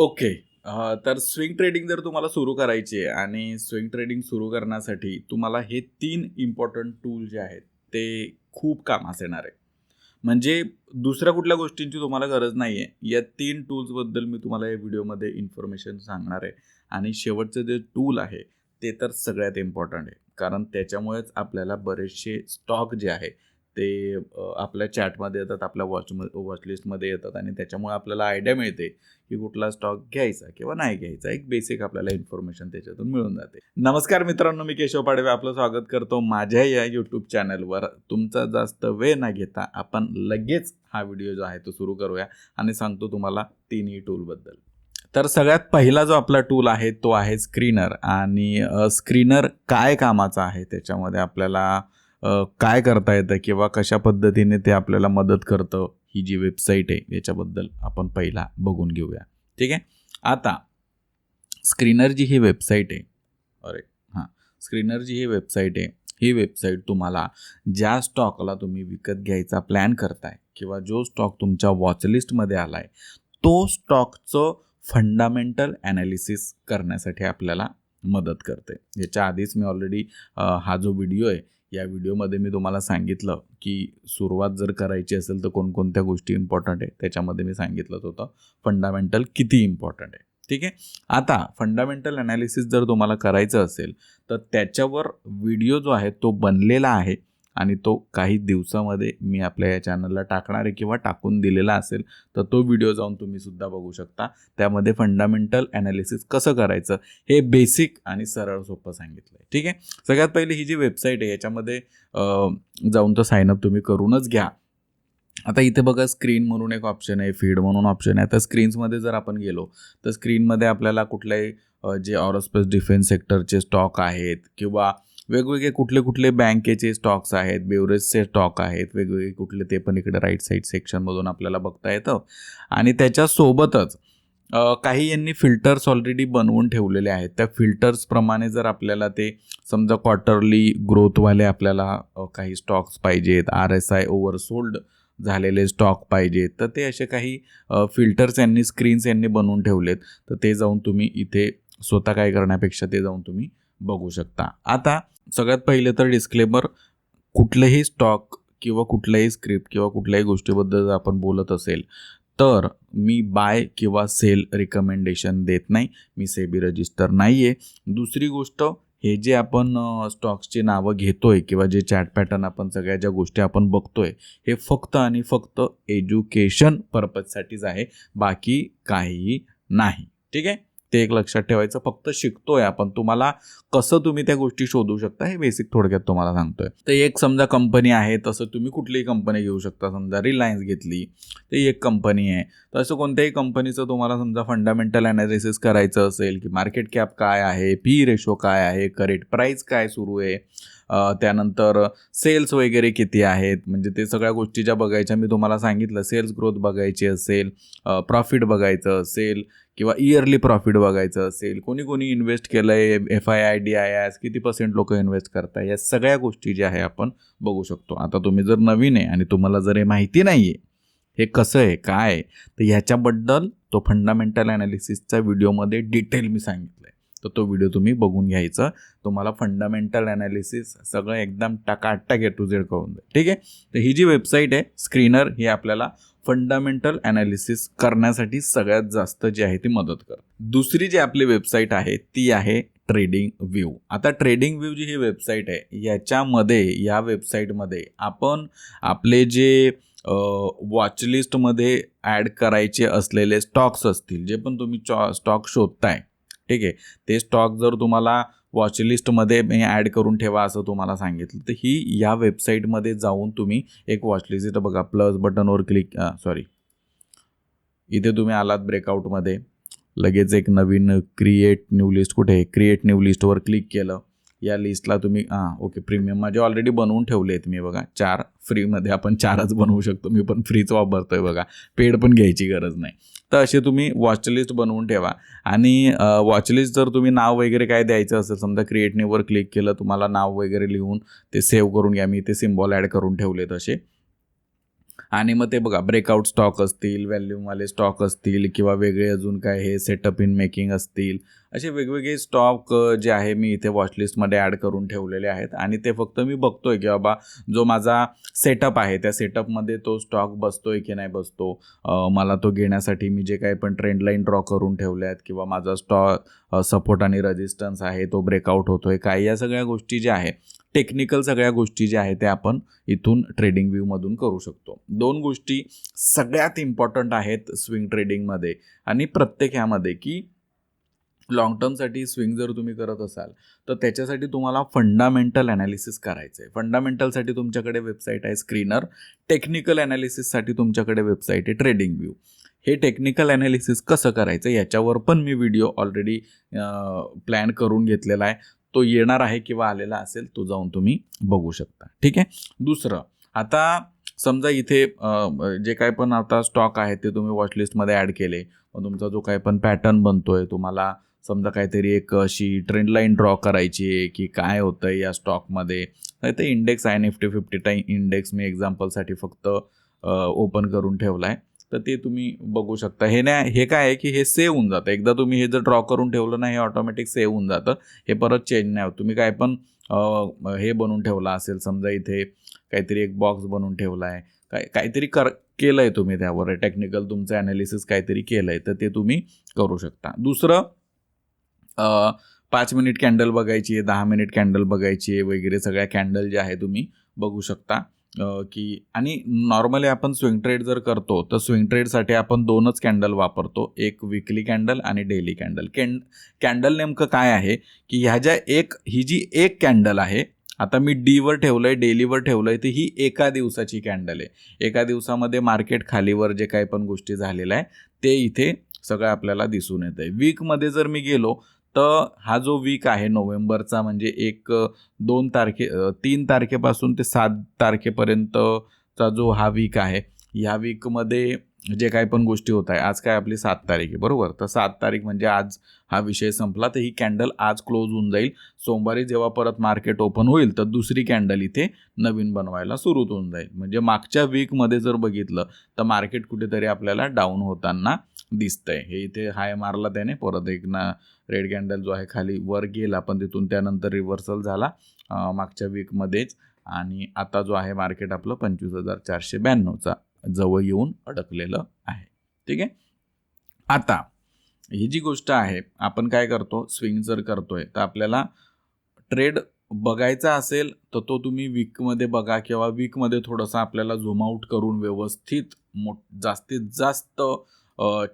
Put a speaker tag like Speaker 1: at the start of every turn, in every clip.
Speaker 1: Okay. तर swing trading जर तुम्हाला सुरू करायची आहे आणि स्विंग ट्रेडिंग सुरू करण्यासाठी तुम्हाला हे तीन इम्पॉर्टंट टूल जे आहेत ते खूप कामास येणार आहे. म्हणजे दुसऱ्या कुठल्या गोष्टींची तुम्हाला गरज नाही आहे या तीन टूल्सबद्दल मी तुम्हाला या व्हिडिओमध्ये इन्फॉर्मेशन सांगणार आहे. आणि शेवटचं जे टूल आहे ते तर सगळ्यात इम्पॉर्टंट आहे. कारण त्याच्यामुळेच आपल्याला बरेचसे स्टॉक जे आहे ते आपल्या चॅटमध्ये येतात आपल्या वॉच वॉचलिस्टमध्ये येतात आणि त्याच्यामुळे आपल्याला आयडिया मिळते की कुठला स्टॉक घ्यायचा किंवा नाही घ्यायचा. एक बेसिक आपल्याला इन्फॉर्मेशन त्याच्यातून मिळून जाते. नमस्कार मित्रांनो मी केशव पाडवे आपलं स्वागत करतो माझ्या या यूट्यूब चॅनलवर. तुमचा जास्त वेळ न घेता आपण लगेच हा व्हिडिओ जो आहे तो सुरू करूया आणि सांगतो तुम्हाला तिन्ही टूलबद्दल तर सगळ्यात पहिला जो आपला टूल आहे तो आहे स्क्रीनर आणि स्क्रीनर काय कामाचा आहे त्याच्यामध्ये आपल्याला काय करता येतं किंवा कशा पद्धतीने ते आपल्याला मदत करतं ही जी वेबसाईट आहे याच्याबद्दल आपण पहिला बघून घेऊया. ठीक आहे? आता स्क्रीनर जी ही वेबसाईट आहे. अरे हां. स्क्रीनर जी ही वेबसाईट आहे. ही वेबसाईट तुम्हाला ज्या स्टॉकला तुम्ही विकत घ्यायचा प्लॅन करताय किंवा जो स्टॉक तुमच्या वॉचलिस्टमध्ये आला आहे तो स्टॉकचं फंडामेंटल ॲनालिसिस करण्यासाठी आपल्याला मदत करते. याच्या आधीच मी ऑलरेडी हा जो व्हिडिओ आहे या व्हिडिओमध्ये मी तुम्हाला सांगितलं की सुरुवात जर करायची असेल तर कोणकोणत्या गोष्टी इम्पॉर्टंट आहे त्याच्यामध्ये मी सांगितलंच होतं. फंडामेंटल किती इम्पॉर्टंट आहे? ठीक आहे? आता फंडामेंटल ॲनालिसिस जर तुम्हाला करायचं असेल तर त्याच्यावर व्हिडिओ जो आहे तो बनलेला आहे. आणि तो काही दिवसामध्ये मी आपल्या या चॅनलला टाकणार आहे किंवा टाकून दिलेला असेल तर तो व्हिडिओ जाऊन तुम्ही सुद्धा बघू शकता. त्यामध्ये फंडामेंटल ॲनालिसिस कसं करायचं हे बेसिक आणि सरळ सोपं सांगितलं आहे ठीक आहे? सगळ्यात पहिली ही जी वेबसाईट आहे याच्यामध्ये जाऊन तर साईनअप तुम्ही करूनच घ्या. आता इथे बघा स्क्रीन म्हणून एक ऑप्शन आहे फीड म्हणून ऑप्शन आहे. आता स्क्रीन्समध्ये जर आपण गेलो तर स्क्रीनमध्ये आपल्याला कुठल्याही जे ऑरोस्पेस डिफेन्स सेक्टरचे स्टॉक आहेत किंवा वेगवेगळे कुठले कुठले बँकेचे स्टॉक्स आहेत बेवरेजचे स्टॉक आहेत वेगवेगळे कुठले ते पण इकडे राईट साईड सेक्शनमधून आपल्याला बघता येतं. आणि त्याच्यासोबतच काही यांनी फिल्टर्स ऑलरेडी बनवून ठेवलेले आहेत. त्या फिल्टर्सप्रमाणे जर आपल्याला ते समजा क्वार्टरली ग्रोथवाले आपल्याला काही स्टॉक्स पाहिजेत आर एस आय ओव्हरसोल्ड झालेले स्टॉक पाहिजेत तर ते असे काही फिल्टर्स यांनी स्क्रीन्स यांनी बनवून ठेवलेत. तर ते जाऊन तुम्ही इथे स्वतः काय करण्यापेक्षा ते जाऊन तुम्ही बघू शकता. आता सगळ्यात पहिले तर डिस्क्लेमर कुठलेही स्टॉक किंवा कुठल्याही स्क्रिप्ट किंवा कुठल्याही गोष्टीबद्दल जर आपण बोलत असेल तर मी बाय किंवा सेल रिकमेंडेशन देत नाही. मी सेबी रजिस्टर नाही आहे दुसरी गोष्ट हे जे आपण स्टॉक्सची नावं घेतोय किंवा जे चॅट पॅटर्न आपण सगळ्या ज्या गोष्टी आपण बघतोय हे फक्त आणि फक्त एज्युकेशन पर्पजसाठीच आहे. बाकी काहीही नाही. ठीक आहे? ते एक लक्षात ठेवायचं फक्त शिकतोय आपण. तुम्हाला कसं तुम्ही त्या गोष्टी शोधू शकता हे बेसिक थोडक्यात तुम्हाला सांगतोय. तर एक समजा कंपनी आहे तसं तुम्ही कुठलीही कंपनी घेऊ शकता. समजा रिलायन्स घेतली तर एक कंपनी आहे. तर असं कोणत्याही कंपनीचं तुम्हाला समजा फंडामेंटल अनालिसिस करायचं असेल की मार्केट कॅप काय आहे पी रेशो काय आहे करेक्ट प्राईस काय सुरू आहे त्यानंतर सेल्स वगैरे किती आहेत? म्हणजे ते सगळ्या गोष्टी ज्या बघायच्या मी तुम्हाला सांगितलं सेल्स ग्रोथ बघायची असेल प्रॉफिट बघायचं असेल किंवा इयरली प्रॉफिट बघायचं असेल कोणी कोणी इन्व्हेस्ट केलं आहे F I I D I S किती पर्सेंट लोक इन्व्हेस्ट करताय? या सगळ्या गोष्टी ज्या आहे आपण बघू शकतो. आता तुम्ही जर नवीन आहे आणि तुम्हाला जर हे माहिती नाही आहे हे कसं आहे काय आहे तर ह्याच्याबद्दल तो फंडामेंटल ॲनालिसिसच्या व्हिडिओमध्ये डिटेल मी सांगितलं आहे तर तो व्हिडिओ तुम्ही बघून घ्यायचा. तुम्हाला फंडामेंटल ॲनालिसिस सगळं एकदम टकाटक ए टू झेड करून जाईल ठीक आहे? तर ही जी वेबसाईट आहे स्क्रीनर ही आपल्याला फंडामेंटल ॲनालिसिस करण्यासाठी सगळ्यात जास्त जी आहे ती मदत करते. दुसरी जी आपली वेबसाईट आहे ती आहे ट्रेडिंग व्ह्यू आता ट्रेडिंग व्ह्यू जी ही वेबसाईट आहे याच्यामध्ये या वेबसाईटमध्ये आपण आपले जे वॉचलिस्टमध्ये ॲड करायचे असलेले स्टॉक्स असतील जे पण तुम्ही चॉ स्टॉक शोधताय ठीक आहे? ते स्टॉक जर तुम्हाला वॉचलिस्टमध्ये मी ॲड करून ठेवा असं तुम्हाला सांगितलं तर ही या वेबसाईटमध्ये जाऊन तुम्ही एक वॉचलिस्ट इथं बघा प्लस बटनवर क्लिक सॉरी इथे तुम्ही आलात ब्रेकआउटमध्ये लगेच एक नवीन क्रिएट न्यू लिस्ट कुठे आहे? क्रिएट न्यू लिस्टवर क्लिक केलं. या लिस्टला तुम्ही हां ओके प्रीमियम माझे ऑलरेडी बनवून ठेवले आहेत मी बघा. चार फ्रीमध्ये आपण चारच बनवू शकतो. मी पण फ्रीच वापरतो आहे बघा. पेड पण घ्यायची गरज नाही. तर असे तुम्ही वॉचलिस्ट बनवून ठेवा. आणि वॉचलिस्ट जर तुम्ही नाव वगैरे काय द्यायचं असेल समजा क्रिएट क्लिक केलं तुम्हाला नाव वगैरे लिहून ते सेव्ह करून घ्या. मी ते सिम्बॉल ॲड करून ठेवले असे. आणि मग ते बघा ब्रेकआउट स्टॉक असतील व्हॅल्यूमवाले स्टॉक असतील किंवा वेगळे अजून काय हे सेटअप इन मेकिंग असतील असे वेगवेगळे स्टॉक जे आहे मी इथे वॉचलिस्टमध्ये ॲड करून ठेवलेले आहेत. आणि ते फक्त मी बघतोय की बाबा जो माझा सेटअप आहे त्या सेटअपमध्ये तो स्टॉक बसतोय की नाही बसतो? मला तो घेण्यासाठी मी जे काही पण ट्रेंड लाईन ड्रॉ करून ठेवले आहेत किंवा माझा स्टॉक सपोर्ट आणि रेजिस्टन्स आहे तो ब्रेकआउट होतोय. काय या सगळ्या गोष्टी ज्या आहे टेक्निकल सगळ्या गोष्टी ज्या आहेत त्या आपण इथून ट्रेडिंग व्ह्यूमधून करू शकतो. दोन गोष्टी सगळ्यात इम्पॉर्टंट आहेत स्विंग ट्रेडिंगमध्ये आणि प्रत्येक ह्यामध्ये की लॉंग टर्मसाठी स्विंग जर तुम्ही करत असाल तर त्याच्यासाठी तुम्हाला फंडामेंटल ॲनालिसिस करायचं आहे फंडामेंटलसाठी तुमच्याकडे वेबसाईट आहे स्क्रीनर टेक्निकल ॲनालिसिससाठी तुमच्याकडे वेबसाईट आहे ट्रेडिंग व्ह्यू हे टेक्निकल ॲनालिसिस कसं करायचं याच्यावर पण मी व्हिडिओ ऑलरेडी प्लॅन करून घेतलेला आहे. तो येणार आहे किंवा आलेला असेल तो जाऊन तुम्ही बघू शकता. ठीक आहे? दुसरं आता समजा इथे जे काय पण आता स्टॉक आहे ते तुम्ही वॉचलिस्टमध्ये ॲड केले. मग तुमचा जो काय पण पॅटर्न बनतो आहे तुम्हाला समजा काहीतरी एक अशी ट्रेंड लाईन ड्रॉ करायची आहे की काय होतं आहे या स्टॉकमध्ये नाही तर इंडेक्स आय निफ्टी फिफ्टी टाईम इंडेक्स मी एक्झाम्पलसाठी फक्त ओपन करून ठेवला आहे तर ते तुम्ही बघू शकता. हे नाही हे काय आहे की हे सेव्ह होऊन जातं. एकदा तुम्ही हे जर ड्रॉ करून ठेवलं ना हे ऑटोमॅटिक सेव्ह होऊन जातं. हे परत चेंज नाही होत. तुम्ही काय पण हे बनवून ठेवला असेल समजा इथे काहीतरी एक बॉक्स बनवून ठेवला आहे काय काहीतरी कर केलं आहे तुम्ही त्यावर. टेक्निकल तुमचं ॲनालिसिस काहीतरी केलं आहे तर ते तुम्ही करू शकता. दुसरं पाच मिनिट कॅन्डल बघायची आहे दहा मिनिट कॅन्डल बघायची आहे वगैरे सगळ्या कॅन्डल ज्या आहे तुम्ही बघू शकता. की आणि नॉर्मली आपण स्विंग ट्रेड जर करतो तर स्विंग ट्रेडसाठी आपण दोनच कॅन्डल वापरतो एक विकली कॅन्डल आणि डेली कॅन्डल. कॅन कॅन्डल नेमकं काय आहे की ह्या ज्या एक ही जी एक कॅन्डल आहे आता मी डीवर ठेवलं आहे डेलीवर ठेवलं आहे तर ही एका दिवसाची कॅन्डल आहे. एका दिवसामध्ये मार्केट खालीवर जे काही पण गोष्टी झालेल्या आहे ते इथे सगळं आपल्याला दिसून येतं आहे वीकमध्ये जर मी गेलो तर हा जो वीक आहे नोव्हेंबरचा म्हणजे एक दोन तारखे तीन तारखेपासून ते सात तारखेपर्यंतचा जो हा वीक आहे ह्या वीकमध्ये जे काही पण गोष्टी होत आहे आज काय आपली सात तारीख आहे बरोबर? तर सात तारीख म्हणजे आज हा विषय संपला तर ही कॅन्डल आज क्लोज होऊन जाईल. सोमवारी जेव्हा परत मार्केट ओपन होईल तर दुसरी कॅन्डल इथे नवीन बनवायला सुरू होऊन जाईल. म्हणजे मागच्या वीकमध्ये जर बघितलं तर मार्केट कुठेतरी आपल्याला डाऊन होताना दिसतंय. हे इथे हाय मारला त्याने. परत एक ना रेड कॅन्डल जो आहे खाली वर गेला पण तिथून त्यानंतर रिव्हर्सल झाला मागच्या वीकमध्येच आणि आता जो आहे मार्केट आपलं पंचवीस हजार चारशे ब्याण्णवचा जवळ येऊन अडकलेलं आहे. ठीक आहे? आता ही जी गोष्ट आहे आपण काय करतो? स्विंग जर करतोय तर आपल्याला ट्रेड बघायचा असेल तर तो तुम्ही वीकमध्ये बघा किंवा वीकमध्ये थोडंसं आपल्याला झूम आऊट करून व्यवस्थित मोठ जास्तीत जास्त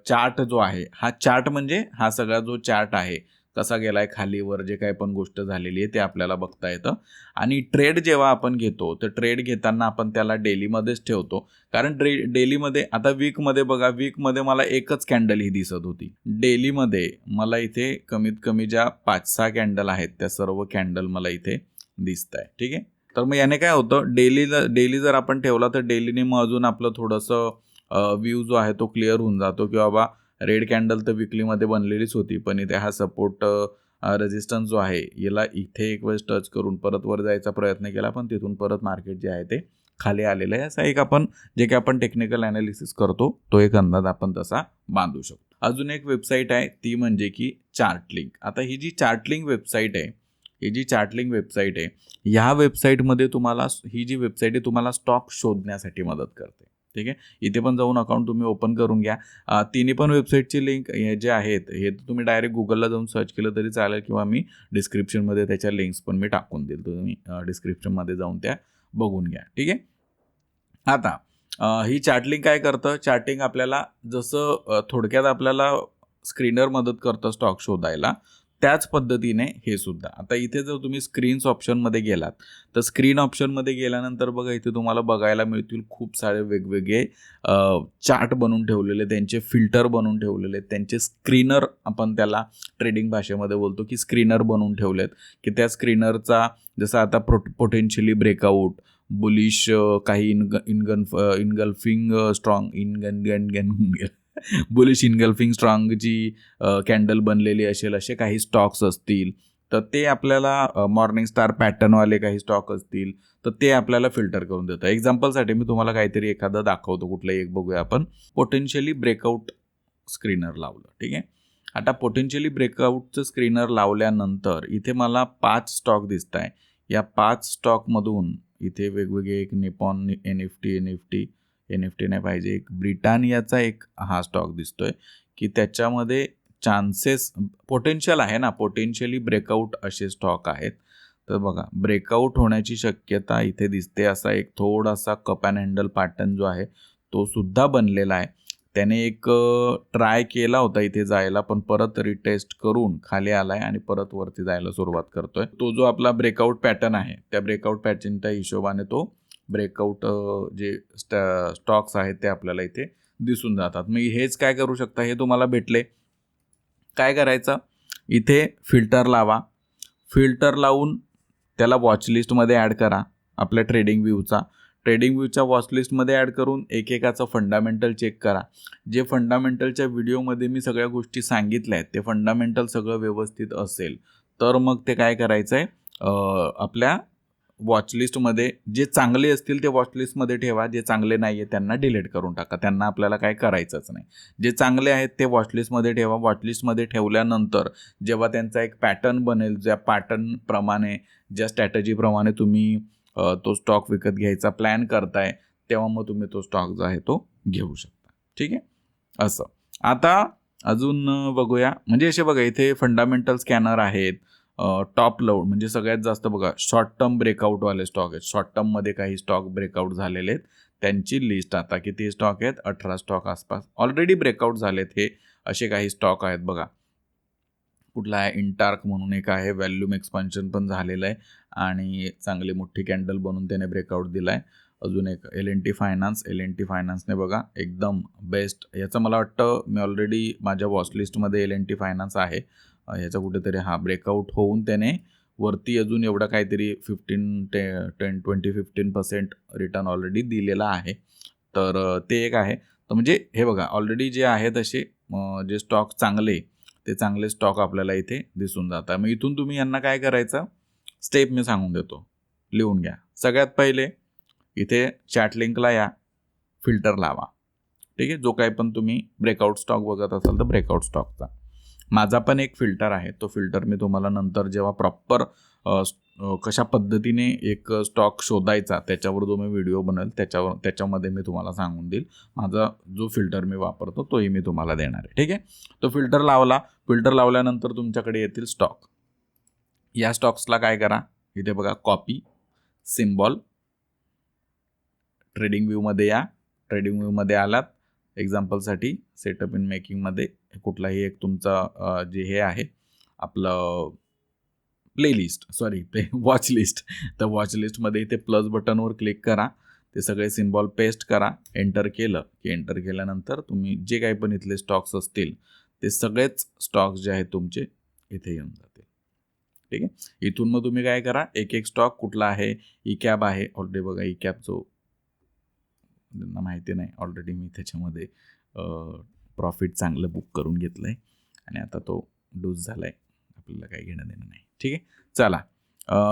Speaker 1: चार्ट जो आहे हा चार्ट म्हणजे हा सगळा जो चार्ट आहे कसा गेला आहे खालीवर जे काही पण गोष्ट झालेली आहे ते आपल्याला बघता येतं. आणि ट्रेड जेव्हा आपण घेतो तर ट्रेड घेताना आपण त्याला डेलीमध्येच ठेवतो. कारण ट्रे डेलीमध्ये आता वीकमध्ये बघा वीकमध्ये मला एकच कॅन्डल ही दिसत होती. डेलीमध्ये मला इथे कमीत कमी ज्या पाच सहा कॅन्डल आहेत त्या सर्व कॅन्डल मला इथे दिसत आहे ठीक आहे? तर मग याने काय होतं डेलीला डेली जर आपण ठेवला तर डेलीने मग अजून आपलं थोडंसं व्ह्यू जो आहे तो क्लिअर होऊन जातो की बाबा रेड कॅन्डल तर विकलीमध्ये बनलेलीच होती पण इथे हा सपोर्ट रेजिस्टन्स जो आहे याला इथे एक वेळेस टच करून परत वर जायचा प्रयत्न केला पण तिथून परत मार्केट जे आहे ते खाली आलेलं आहे. असा एक आपण जे काही आपण टेक्निकल ॲनालिसिस करतो तो एक अंदाज आपण तसा बांधू शकतो. अजून एक वेबसाईट आहे ती म्हणजे की चार्टलिंग आता ही जी चार्टलिंग वेबसाईट आहे ही जी चार्टलिंग वेबसाईट आहे ह्या वेबसाईटमध्ये तुम्हाला ही जी वेबसाईट आहे तुम्हाला स्टॉक शोधण्यासाठी मदत करते. ठीक आहे? इथे पण जाऊन अकाउंट तुम्ही ओपन करून घ्या. तिन्ही पण वेबसाईटची लिंक हे जे आहेत हे तर तुम्ही डायरेक्ट गुगलला जाऊन सर्च केलं तरी चालेल किंवा मी डिस्क्रिप्शनमध्ये त्याच्या लिंक्स पण मी टाकून देईल. तुम्ही डिस्क्रिप्शनमध्ये जाऊन त्या बघून घ्या. ठीक आहे? आता ही चार्टलिंग काय करतं? चार्टिंग आपल्याला जसं थोडक्यात आपल्याला स्क्रीनर मदत करतं स्टॉक शोधायला. त्याच पद्धतीने हे सुद्धा. आता इथे जर तुम्ही स्क्रीन्स ऑप्शनमध्ये गेलात तर स्क्रीन ऑप्शनमध्ये गेल्यानंतर बघा इथे तुम्हाला बघायला मिळतील खूप सारे वेगवेगळे चार्ट बनवून ठेवलेले त्यांचे फिल्टर बनवून ठेवलेले त्यांचे स्क्रीनर आपण त्याला ट्रेडिंग भाषेमध्ये बोलतो की स्क्रीनर बनवून ठेवलेत. की त्या स्क्रीनरचा जसं आता प्रो पोटेन्शियली ब्रेकआउट बुलिश काही इनग इनगन इनगल्फिंग स्ट्रॉंग इनगन गन गन बुलिश इनगल्फिंग स्ट्रॉंगची कॅन्डल बनलेली असेल असे काही स्टॉक्स असतील तर ते आपल्याला मॉर्निंग स्टार पॅटर्नवाले काही स्टॉक असतील तर ते आपल्याला फिल्टर करून देतं एक्झाम्पलसाठी मी तुम्हाला काहीतरी एखादं दाखवतो कुठलंही एक बघूया आपण. पोटेन्शियली ब्रेकआउट स्क्रीनर लावलं ठीक आहे? आता पोटेन्शियली ब्रेकआउटचं स्क्रीनर लावल्यानंतर इथे मला पाच स्टॉक दिसत आहे या पाच स्टॉकमधून इथे वेगवेगळे एक Nippon N F T N F T N F T नाही पाहिजे. एक ब्रिटानियाचा एक हा स्टॉक दिसतोय की त्याच्यामध्ये चान्सेस पोटेन्शियल आहे ना. पोटेन्शियली ब्रेकआउट असे स्टॉक आहेत. तर बघा ब्रेकआउट होण्याची शक्यता इथे दिसते. असा एक थोडासा कप अँड हँडल पॅटर्न जो आहे तो सुद्धा बनलेला आहे. त्याने एक ट्राय केला होता इथे जायला पण परत रिटेस्ट करून खाली आलाय आणि परत वरती जायला सुरुवात करतोय. तो जो आपला ब्रेकआउट पॅटर्न आहे त्या ब्रेकआउट पॅटर्नच्या हिशोबाने तो ब्रेकआउट जे स्टॉक्स आहेत ते आपल्याला इथे दिसून जातात. मग हेच काय करू शकता? हे तुम्हाला भेटले. काय करायचं? इथे फिल्टर लावा. फिल्टर लावून त्याला वॉचलिस्टमध्ये ॲड करा आपल्या ट्रेडिंग व्ह्यूचा. ट्रेडिंग व्ह्यूच्या वॉचलिस्टमध्ये ॲड करून एकेकाचं फंडामेंटल चेक करा. जे फंडामेंटलच्या व्हिडिओमध्ये मी सगळ्या गोष्टी सांगितल्या आहेत ते फंडामेंटल सगळं व्यवस्थित असेल. तर मग ते काय करायचं आहे आपल्या वॉचलिस्टमध्ये जे चांगले असतील ते वॉचलिस्टमध्ये ठेवा जे चांगले नाही आहे त्यांना डिलीट करून टाका. त्यांना आपल्याला काय करायचंच नाही. जे चांगले आहेत ते वॉचलिस्टमध्ये ठेवा. वॉचलिस्टमध्ये ठेवल्यानंतर जेव्हा त्यांचा एक पॅटर्न बनेल ज्या पॅटर्नप्रमाणे ज्या स्ट्रॅटजीप्रमाणे तुम्ही तो स्टॉक विकत घ्यायचा प्लॅन करताय तेव्हा मग तुम्ही तो स्टॉक जो आहे तो घेऊ शकता. ठीक आहे? असं. आता अजून बघूया. म्हणजे असे बघा इथे फंडामेंटल स्कॅनर आहेत टॉप लाऊड म्हणजे सगळ्यात जास्त बघा शॉर्ट टर्म ब्रेकआउटवाले स्टॉक आहेत. शॉर्ट टर्ममध्ये काही स्टॉक ब्रेकआउट झालेले आहेत. त्यांची लिस्ट आता किती स्टॉक आहेत? अठरा स्टॉक आसपास. ऑलरेडी ब्रेकआउट झालेत हे असे काही स्टॉक आहेत बघा. कुठला आहे? इंटार्क म्हणून एक आहे. व्हॅल्यूम एक्सपान्शन पण झालेलं आहे. आणि चांगली मोठी कॅन्डल बनवून त्याने ब्रेकआउट दिला आहे अजून एक L N T finance L N T फायनान्सने बघा एकदम बेस्ट याचं मला वाटतं मी ऑलरेडी माझ्या वॉचलिस्टमध्ये एल एन टी फायनान्स आहे. ह्याचा कुठेतरी हा ब्रेकआउट होऊन त्याने वरती अजून एवढं काहीतरी फिफ्टीन टे ten twenty fifteen percent return already दिलेला आहे. तर ते एक आहे. तर म्हणजे हे बघा ऑलरेडी जे आहे तसे जे स्टॉक चांगले ते चांगले स्टॉक आपल्याला इथे दिसून जातात. मग इथून तुम्ही यांना काय करायचं? स्टेप मी सांगून देतो. लिहून घ्या. सगळ्यात पहिले इथे चॅट लिंकला या. फिल्टर लावा. ठीक आहे? जो काही पण तुम्ही ब्रेकआउट स्टॉक बघत असाल तर ब्रेकआउट स्टॉकचा माझा पण एक फिल्टर आहे. तो फिल्टर मी तुम्हाला नंतर जेव्हा प्रॉपर कशा पद्धतीने एक स्टॉक शोधायचा त्याच्यावर जो मी व्हिडिओ बनवेल त्याच्यावर त्याच्यामध्ये मी तुम्हाला सांगून देईल. माझा जो फिल्टर मी वापरतो तोही मी तुम्हाला देणार आहे. ठीक आहे? तो फिल्टर लावला. फिल्टर लावल्यानंतर तुमच्याकडे येतील स्टॉक या स्टॉक्सला काय करा? इथे बघा कॉपी सिम्बॉल ट्रेडिंग व्ह्यूमध्ये या. ट्रेडिंग व्ह्यूमध्ये आलात. एक्झाम्पलसाठी सेटअप इन मेकिंगमध्ये कुठलाही एक तुमचा जे हे आहे आपलं playlist sorry play watch list तर वॉच लिस्टमध्ये इथे प्लस बटनवर क्लिक करा ते सगळे सिम्बॉल पेस्ट करा एंटर केलं. की एंटर केल्यानंतर तुम्ही जे काही पण इथले स्टॉक्स असतील ते सगळेच स्टॉक्स जे आहेत तुमचे इथे येऊन जातील. ठीक आहे? इथून मग तुम्ही काय करा एक एक स्टॉक कुठला आहे e ई कॅब आहे. ऑलरेडी बघा e ई कॅब जो त्यांना माहिती नाही. ऑलरेडी मी त्याच्यामध्ये प्रॉफिट चांगलं बुक करून घेतलं आहे आणि आता तो डूज झाला आहे आपल्याला काही घेणं देणं नाही. ठीक आहे? चला.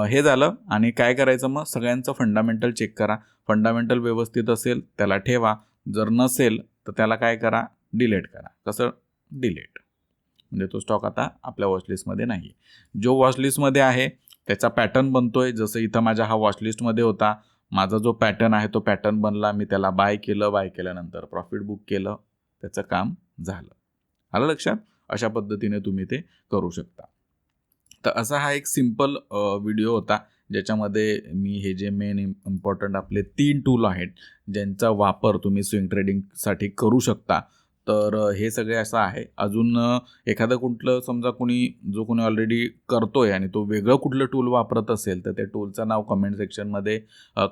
Speaker 1: हे झालं. आणि काय करायचं मग? सगळ्यांचं फंडामेंटल चेक करा. फंडामेंटल व्यवस्थित असेल त्याला ठेवा. जर नसेल तर त्याला काय करा? डिलेट करा. कसं? डिलेट म्हणजे तो स्टॉक आता आपल्या वॉचलिस्टमध्ये नाही जो वॉचलिस्टमध्ये आहे त्याचा पॅटर्न बनतोय. जसं इथं माझ्या हा वॉचलिस्टमध्ये होता. माझा जो पॅटर्न आहे तो पॅटर्न बनला. मी त्याला बाय केलं. बाय केल्यानंतर प्रॉफिट बुक केलं. त्याचं काम झालं. आलं लक्षात? अशा पद्धतीने तुम्ही ते करू शकता. तर असा हा एक सिंपल व्हिडिओ होता ज्याच्यामध्ये मी हे जे मेन इम्पॉर्टंट आपले तीन टूल आहेत ज्यांचा वापर तुम्ही स्विंग ट्रेडिंगसाठी करू शकता तर हे सगळे असं आहे. अजून एखादं कुठलं समजा कोणी जो कोणी ऑलरेडी करतोय आणि तो वेगळं कुठलं टूल वापरत असेल तर त्या टूलचं नाव कमेंट सेक्शनमध्ये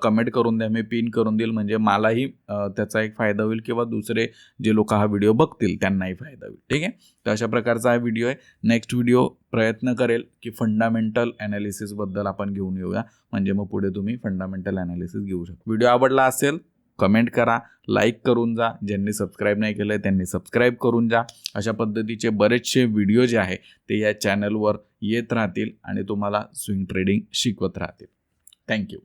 Speaker 1: कमेंट करून द्या. मी पिन करून देईल. म्हणजे मलाही त्याचा एक फायदा होईल किंवा दुसरे जे लोक हा व्हिडिओ बघतील त्यांनाही फायदा होईल. ठीक आहे? तर अशा प्रकारचा हा व्हिडिओ आहे. नेक्स्ट व्हिडिओ प्रयत्न करेल की फंडामेंटल ॲनालिसिसबद्दल आपण घेऊन येऊया. म्हणजे मग पुढे तुम्ही फंडामेंटल ॲनालिसिस घेऊ शकता. व्हिडिओ आवडला असेल कमेंट करा लाईक करून जा ज्यांनी सबस्क्राईब नाही केलं आहे त्यांनी सबस्क्राईब करून जा. अशा पद्धतीचे बरेचसे व्हिडिओ जे आहे ते या चॅनलवर येत राहतील आणि तुम्हाला स्विंग ट्रेडिंग शिकवत राहतील. थँक्यू